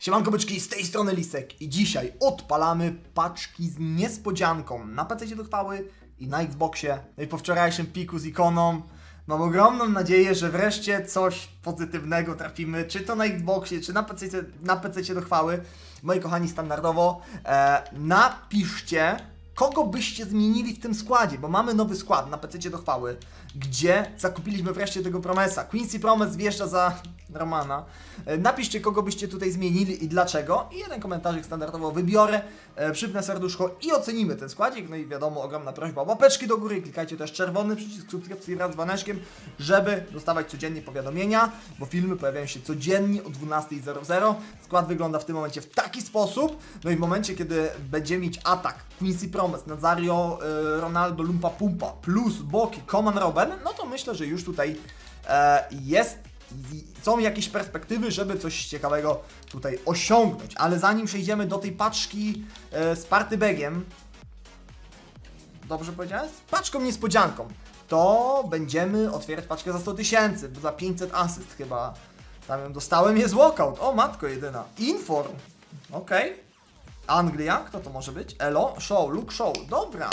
Siemanko byczki, z tej strony Lisek i dzisiaj odpalamy paczki z niespodzianką na PC chwały i na Xboxie. No i po wczorajszym piku z ikoną mam ogromną nadzieję, że wreszcie coś pozytywnego trafimy, czy to na Xboxie, czy na PC, na PC do chwały. Moi kochani, standardowo e, napiszcie, kogo byście zmienili w tym składzie, bo mamy nowy skład na PC do chwały, gdzie zakupiliśmy wreszcie tego Promesa. Quincy Promes wjeżdża za Romana. E, Napiszcie, kogo byście tutaj zmienili i dlaczego. I jeden komentarzyk standardowo wybiorę, e, przypnę serduszko i ocenimy ten składzik. No i wiadomo, ogromna prośba, łapeczki do góry, klikajcie też czerwony przycisk subskrypcji wraz z dzwoneczkiem, żeby dostawać codziennie powiadomienia, bo filmy pojawiają się codziennie o 12.00. Skład wygląda w tym momencie w taki sposób, no i w momencie, kiedy będziemy mieć atak Quincy Promes, Nazario, e, Ronaldo, Lumpa Pumpa plus Boki, Coman Robben, no to myślę, że już tutaj e, jest są jakieś perspektywy, żeby coś ciekawego tutaj osiągnąć. Ale zanim przejdziemy do tej paczki e, z partybegiem, dobrze powiedziałem? Z paczką niespodzianką, to będziemy otwierać paczkę za 100 tysięcy, bo za 500 asyst chyba tam ją dostałem, jest walkout. O matko jedyna. Inform. Okej. Anglia, kto to może być? Elo, Show, Luke Show, dobra.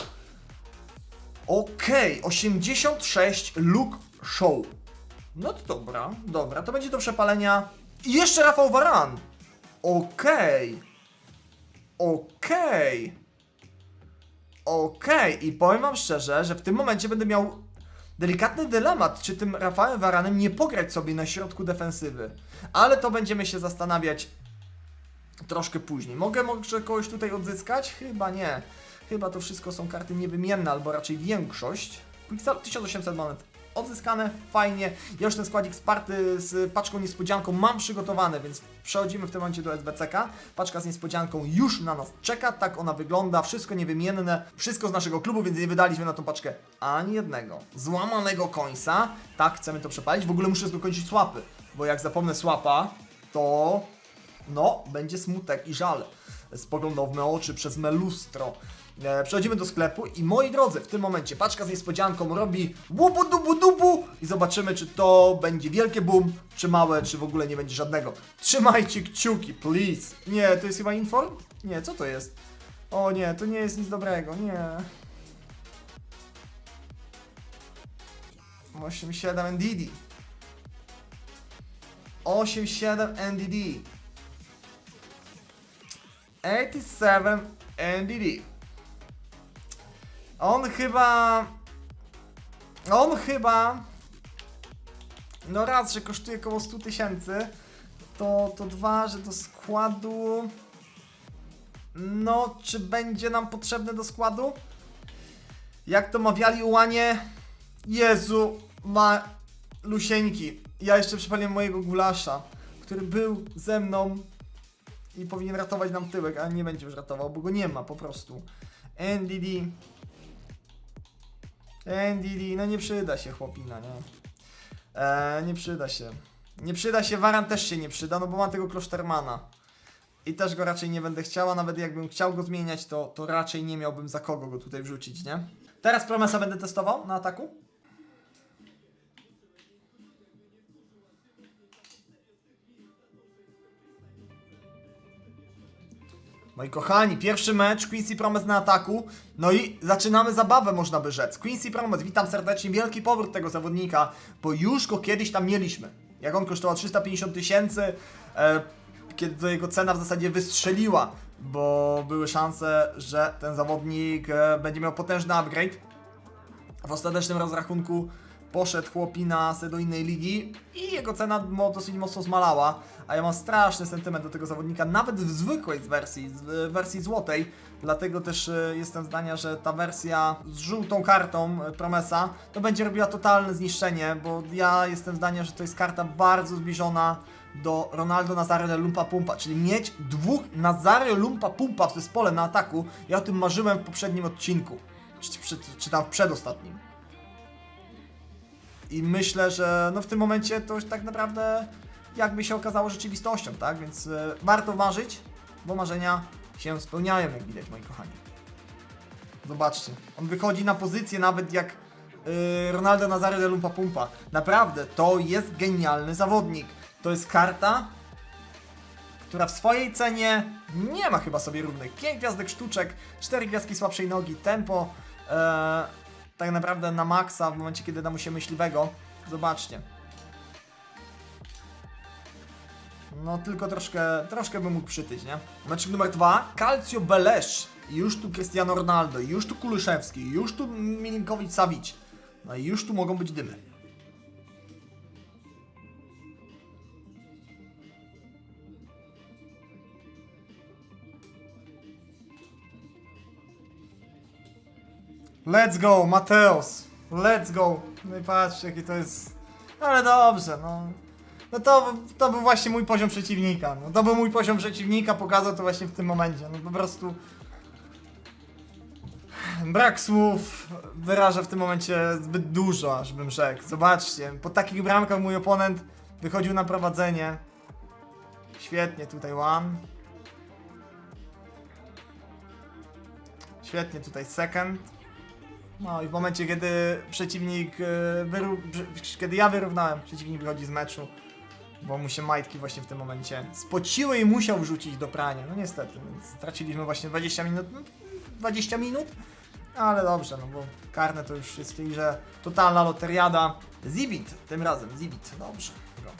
Okej, 86 Luke Show. No to dobra, dobra, to będzie do przepalenia. I jeszcze Rafał Waran. Okej. Okej. Okej, i powiem wam szczerze, że w tym momencie będę miał delikatny dylemat, czy tym Rafałem Waranem nie pograć sobie na środku defensywy. Ale to będziemy się zastanawiać troszkę później. Mogę może kogoś tutaj odzyskać? Chyba nie. Chyba to wszystko są karty niewymienne, albo raczej większość. Quicksell 1800 monet odzyskane, fajnie. Ja już ten składzik sparty z paczką niespodzianką mam przygotowany, więc przechodzimy w tym momencie do SBCK. Paczka z niespodzianką już na nas czeka, tak ona wygląda, wszystko niewymienne, wszystko z naszego klubu, więc nie wydaliśmy na tą paczkę ani jednego. Złamanego końca, tak, chcemy to przepalić. W ogóle muszę dokończyć słapy, bo jak zapomnę słapa, to no, będzie smutek i żal. Spoglądał w me oczy przez me lustro. E, przechodzimy do sklepu i moi drodzy, w tym momencie paczka z niespodzianką robi łubu dubu dubu i zobaczymy, czy to będzie wielkie boom, czy małe, czy w ogóle nie będzie żadnego. Trzymajcie kciuki, please. Nie, to jest chyba inform? Nie, co to jest? O nie, to nie jest nic dobrego, nie. 8-7 NDD. 8-7 NDD. 87 NDD. On chyba... On chyba... No raz, że kosztuje około 100 tysięcy, to, to dwa, że do składu... No, czy będzie nam potrzebne do składu? Jak to mawiali ułanie? Jezu, ma lusieńki. Ja jeszcze przypomnę mojego gulasza, który był ze mną i powinien ratować nam tyłek, ale nie będzie już ratował, bo go nie ma po prostu. NDD. NDD, no nie przyda się chłopina, nie? Eee, nie przyda się. Nie przyda się, Waran też się nie przyda, no bo mam tego Klosztermana. I też go raczej nie będę chciała, nawet jakbym chciał go zmieniać, to, to raczej nie miałbym za kogo go tutaj wrzucić, nie? Teraz Promesa będę testował na ataku. Moi kochani, pierwszy mecz, Quincy Promes na ataku. No i zaczynamy zabawę, można by rzec. Quincy Promes, witam serdecznie, wielki powrót tego zawodnika, bo już go kiedyś tam mieliśmy. Jak on kosztował 350 tysięcy, e, kiedy jego cena w zasadzie wystrzeliła, bo były szanse, że ten zawodnik e, będzie miał potężny upgrade. W ostatecznym rozrachunku poszedł chłopina se do innej ligi i jego cena dosyć mocno zmalała, a ja mam straszny sentyment do tego zawodnika, nawet w zwykłej wersji, w wersji złotej, dlatego też e, jestem zdania, że ta wersja z żółtą kartą e, Promesa to będzie robiła totalne zniszczenie, bo ja jestem zdania, że to jest karta bardzo zbliżona do Ronaldo Nazario Lumpa Pumpa, czyli mieć dwóch Nazario Lumpa Pumpa w zespole na ataku, ja o tym marzyłem w poprzednim odcinku, czy, czy, czy tam w przedostatnim. I myślę, że no w tym momencie to już tak naprawdę jakby się okazało rzeczywistością, tak? Więc e, warto marzyć, bo marzenia się spełniają, jak widać, moi kochani. Zobaczcie, on wychodzi na pozycję nawet jak e, Ronaldo Nazario de Lumpa Pumpa. Naprawdę, to jest genialny zawodnik. To jest karta, która w swojej cenie nie ma chyba sobie równych. 5 gwiazdek sztuczek, 4 gwiazdki słabszej nogi, tempo e, tak naprawdę na maksa w momencie, kiedy da mu się myśliwego. Zobaczcie. No tylko troszkę, troszkę bym mógł przytyć, nie? Meczek numer dwa. Calcio Belesz. Już tu Cristiano Ronaldo, już tu Kulyszewski, już tu Milinkowicz Savic. No i już tu mogą być dymy. Let's go, Mateos. Let's go. No i patrzcie, jaki to jest... Ale dobrze, no. No to, to był właśnie mój poziom przeciwnika. No to był mój poziom przeciwnika, pokazał to właśnie w tym momencie. No po prostu... Brak słów wyraża w tym momencie zbyt dużo, aż bym rzekł. Zobaczcie, po takich bramkach mój oponent wychodził na prowadzenie. Świetnie tutaj one. Świetnie tutaj second. No i w momencie, kiedy przeciwnik, e, brz- kiedy ja wyrównałem, przeciwnik wychodzi z meczu, bo mu się majtki właśnie w tym momencie spociły i musiał wrzucić do prania. No niestety, więc straciliśmy właśnie 20 minut, no, 20 minut, ale dobrze, no bo karne to już jest tej grze totalna loteriada. Zibit, tym razem, Zibit, dobrze. Go.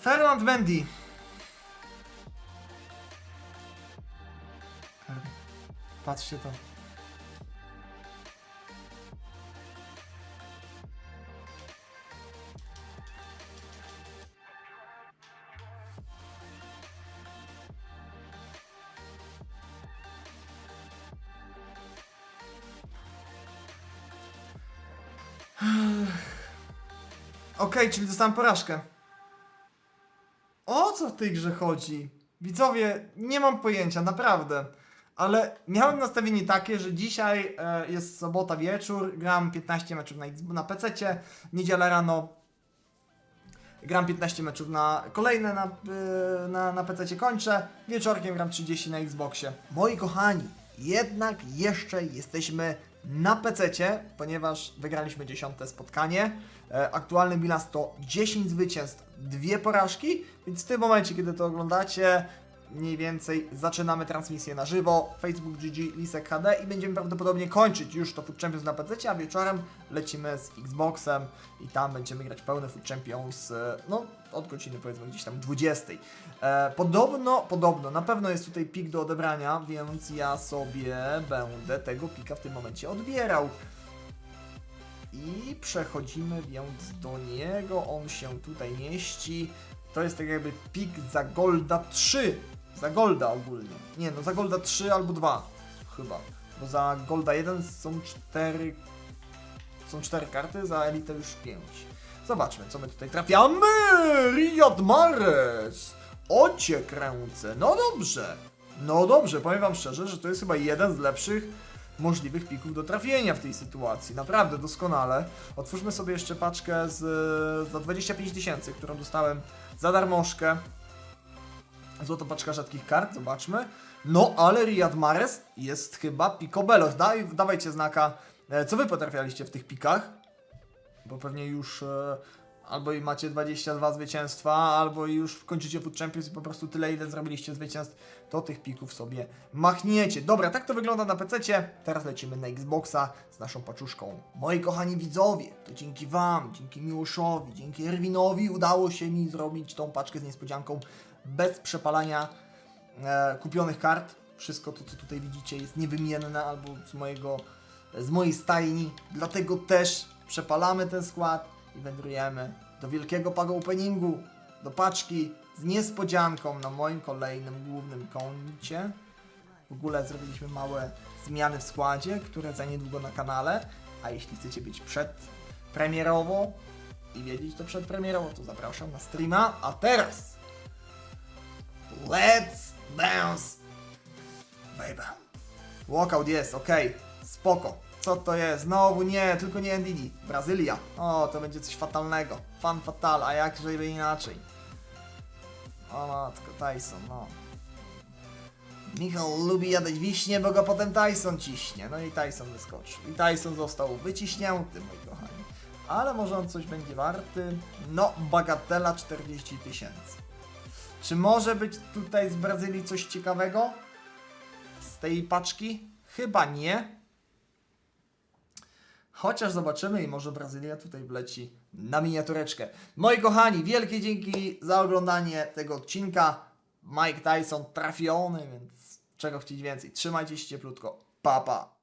Fernand Mendy. Patrzcie to. Okej, czyli dostałem porażkę. O co w tej grze chodzi? Widzowie, nie mam pojęcia, naprawdę. Ale miałem nastawienie takie, że dzisiaj e, jest sobota wieczór, gram 15 meczów na, na PC, niedziela rano gram 15 meczów na kolejne na, y, na, na PC kończę, wieczorkiem gram 30 na Xboxie. Moi kochani, jednak jeszcze jesteśmy na PC, ponieważ wygraliśmy 10 spotkanie. E, aktualny bilans to 10 zwycięstw, dwie porażki, więc w tym momencie, kiedy to oglądacie, mniej więcej zaczynamy transmisję na żywo, Facebook GG, Lisek HD i będziemy prawdopodobnie kończyć już to Food Champions na PC, a wieczorem lecimy z Xboxem i tam będziemy grać pełny Food Champions, e, no od godziny powiedzmy gdzieś tam 20. E, podobno, podobno, na pewno jest tutaj pik do odebrania, więc ja sobie będę tego pika w tym momencie odbierał. I przechodzimy więc do niego, on się tutaj mieści. To jest tak jakby pik za Golda 3. Za Golda ogólnie. Nie, no za Golda 3 albo 2 chyba. Bo za Golda 1 są 4 są 4 karty, za Elite już 5. Zobaczmy, co my tutaj trafiamy! Riyad Mahrez! Ocie kręcę. No dobrze. No dobrze, powiem wam szczerze, że to jest chyba jeden z lepszych możliwych pików do trafienia w tej sytuacji. Naprawdę doskonale. Otwórzmy sobie jeszcze paczkę z, za 25 tysięcy, którą dostałem za darmożkę. Złota paczka rzadkich kart, zobaczmy. No, ale Riyad Mahrez jest chyba picobello. Daj, dawajcie znaka, e, co wy potrafialiście w tych pikach. Bo pewnie już e, albo i macie 22 zwycięstwa, albo już kończycie Food Champions i po prostu tyle, ile zrobiliście zwycięstw, to tych pików sobie machniecie. Dobra, tak to wygląda na PC. Teraz lecimy na Xboxa z naszą paczuszką. Moi kochani widzowie, to dzięki Wam, dzięki Miłoszowi, dzięki Erwinowi udało się mi zrobić tą paczkę z niespodzianką bez przepalania e, kupionych kart. Wszystko to, co tutaj widzicie, jest niewymienne albo z mojego, z mojej stajni. Dlatego też przepalamy ten skład i wędrujemy do wielkiego pago openingu, do paczki z niespodzianką na moim kolejnym głównym koncie. W ogóle zrobiliśmy małe zmiany w składzie, które za niedługo na kanale. A jeśli chcecie być przedpremierowo i wiedzieć to przedpremierowo, to zapraszam na streama. A teraz Let's bounce, baby. Walkout jest, okej, spoko. Co to jest? Znowu nie, tylko nie NDD. Brazylia. O, to będzie coś fatalnego. Fan fatal, a jak żeby inaczej. O matko, Tyson, no. Michał lubi jadać wiśnie, bo go potem Tyson ciśnie. No i Tyson wyskoczył. I Tyson został wyciśnięty, moi kochani. ale może on coś będzie warty. No, bagatela 40 tysięcy. Czy może być tutaj z Brazylii coś ciekawego? Z tej paczki? Chyba nie. Chociaż zobaczymy i może Brazylia tutaj wleci na miniatureczkę. Moi kochani, wielkie dzięki za oglądanie tego odcinka. Mike Tyson trafiony, więc czego chcieć więcej. Trzymajcie się cieplutko. Pa, pa.